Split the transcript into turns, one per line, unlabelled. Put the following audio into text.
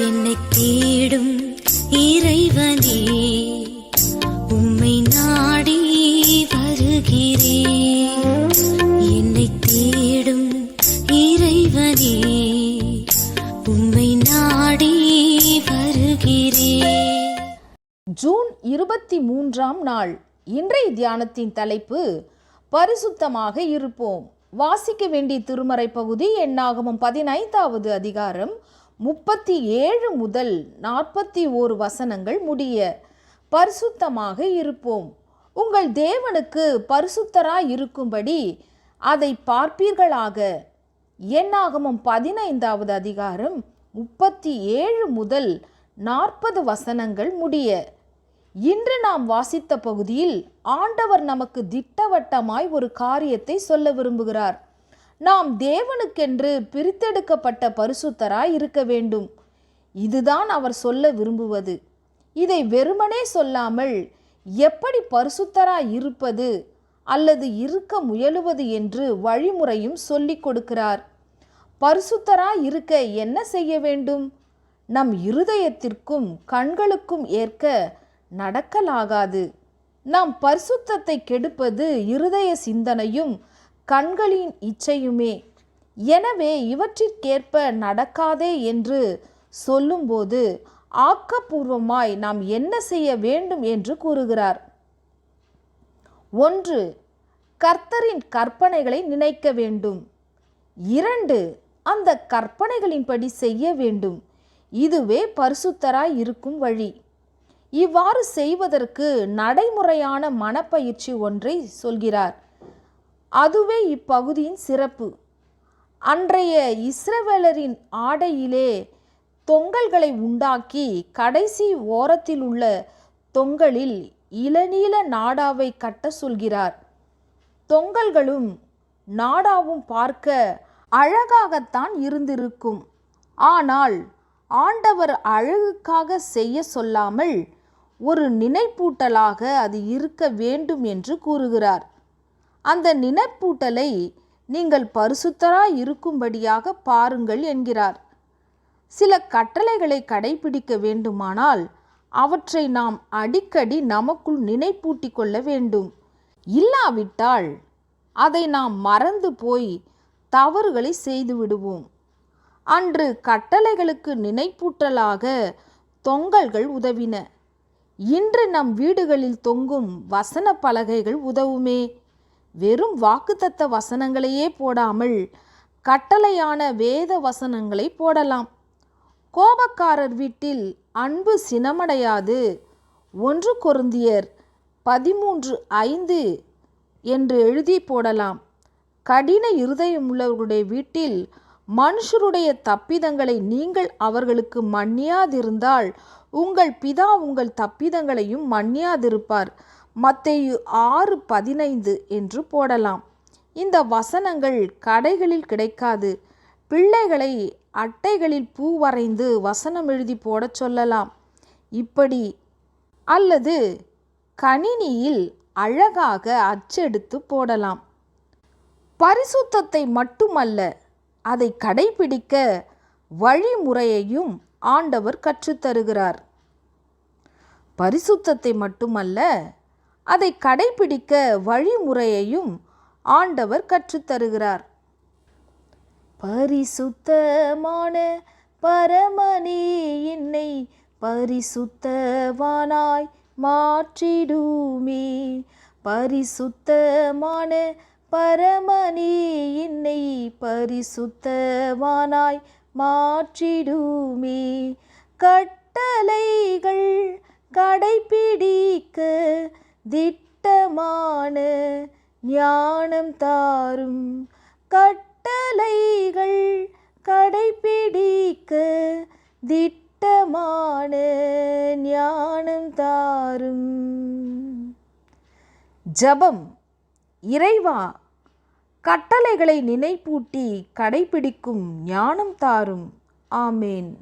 என்னை தேடும் இறைவனே உம்மை நாடி வருகிறேன் என்னை தேடும் இறைவனே உம்மை நாடி வருகிறேன்
ஜூன் இருபத்தி மூன்றாம் நாள். இன்றைய தியானத்தின் தலைப்பு பரிசுத்தமாக இருப்போம். வாசிக்க வேண்டிய திருமறை பகுதி எண்ணாகமும் பதினைந்தாவது அதிகாரம் முப்பத்தி ஏழு முதல் நாற்பத்தி ஓரு வசனங்கள் முடிய பரிசுத்தமாக இருப்போம். உங்கள் தேவனுக்கு பரிசுத்தராய் இருக்கும்படி அதை பார்ப்பீர்களாக. என்னாகமும் பதினைந்தாவது அதிகாரம் முப்பத்தி ஏழு முதல் நாற்பது வசனங்கள் முடிய இன்று நாம் வாசித்த பகுதியில் ஆண்டவர் நமக்கு திட்டவட்டமாய் ஒரு காரியத்தை சொல்ல விரும்புகிறார். நாம் தேவனுக்கென்று பிரித்தெடுக்கப்பட்ட பரிசுத்தராய் இருக்க வேண்டும். இதுதான் அவர் சொல்ல விரும்புவது. இதை வெறுமனே சொல்லாமல் எப்படி பரிசுத்தராய் இருப்பது அல்லது இருக்க முயலுவது என்று வழிமுறையும் சொல்லிக் கொடுக்கிறார். பரிசுத்தராய் இருக்க என்ன செய்ய வேண்டும்? நம் இருதயத்திற்கும் கண்களுக்கும் ஏற்க நடக்கலாகாது. நாம் பரிசுத்தத்தை கெடுப்பது இருதய சிந்தனையும் கண்களின் இச்சையுமே. எனவே இவற்றிற்கேற்ப நடக்காதே என்று சொல்லும்போது ஆக்கப்பூர்வமாய் நாம் என்ன செய்ய வேண்டும் என்று கூறுகிறார். ஒன்று கர்த்தரின் கற்பனைகளை நினைக்க வேண்டும். இரண்டு அந்த கற்பனைகளின்படி செய்ய வேண்டும். இதுவே பரிசுத்தராய் இருக்கும் வழி. இவ்வாறு செய்வதற்கு நடைமுறையான மனப்பயிற்சி ஒன்றை சொல்கிறார். அதுவே இப்பகுதியின் சிறப்பு. அன்றைய இஸ்ரவேலரின் ஆடையிலே தொங்கல்களை உண்டாக்கி கடைசி ஓரத்தில் உள்ள தொங்கலில் இளநீல நாடாவை கட்ட சொல்கிறார். தொங்கல்களும் நாடாவும் பார்க்க அழகாகத்தான் இருந்திருக்கும். ஆனால் ஆண்டவர் அழகுக்காக செய்ய சொல்லாமல் ஒரு நினைப்பூட்டலாக அது இருக்க வேண்டும் என்று கூறுகிறார். அந்த நினைப்பூட்டலை நீங்கள் பரிசுத்தராய் இருக்கும்படியாக பாருங்கள் என்கிறார். சில கட்டளைகளை கடைபிடிக்க வேண்டுமானால் அவற்றை நாம் அடிக்கடி நமக்குள் நினைப்பூட்டி கொள்ள வேண்டும். இல்லாவிட்டால் அதை நாம் மறந்து போய் தவறுகளை செய்து விடுவோம். அன்று கட்டளைகளுக்கு நினைப்பூட்டலாக தொங்கல்கள் உதவின. இன்று நம் வீடுகளில் தொங்கும் வசன பலகைகள் உதவுமே. வெறும் வாக்குத்தத்த வசனங்களையே போடாமல் கட்டளையான வேத வசனங்களை போடலாம். கோபக்காரர் வீட்டில் அன்பு சினமடையாது. ஒன்று கொருந்தியர் பதிமூன்று ஐந்து என்று எழுதி போடலாம். கடின இருதயமுள்ளவர்களுடைய வீட்டில் மனுஷருடைய தப்பிதங்களை நீங்கள் அவர்களுக்கு மன்னியாதிருந்தால் உங்கள் பிதா உங்கள் தப்பிதங்களையும் மன்னியாதிருப்பார். மத்தேயு ஆறு பதினைந்து என்று போடலாம். இந்த வசனங்கள் கடைகளில் கிடைக்காது. பிள்ளைகளை அட்டைகளில் பூ வரைந்து வசனம் எழுதி போடச் சொல்லலாம். இப்படி அல்லது கணினியில் அழகாக அச்செடுத்து போடலாம். பரிசுத்தத்தை மட்டுமல்ல அதை கடைபிடிக்க வழிமுறையையும் ஆண்டவர் கற்றுத்தருகிறார். பரிசுத்தத்தை மட்டுமல்ல அதை கடைபிடிக்க வழிமுறையையும் ஆண்டவர் கற்றுத்தருகிறார் பரிசுத்தமான பரமனே என்னை பரிசுத்தவானாய் மாற்றிடுமே. பரிசுத்தமான பரமனே என்னை பரிசுத்தவானாய் மாற்றிடுமே. கட்டளைகள் கடைபிடிக்க திட்டமான ஞானம் தாரும் கட்டளைகள் கடைபிடிக்க திட்டமான ஞானம் தாரும். ஜபம். இறைவா கட்டளைகளை நினைப்பூட்டி கடைபிடிக்கும் ஞானம் தாரும். ஆமேன்.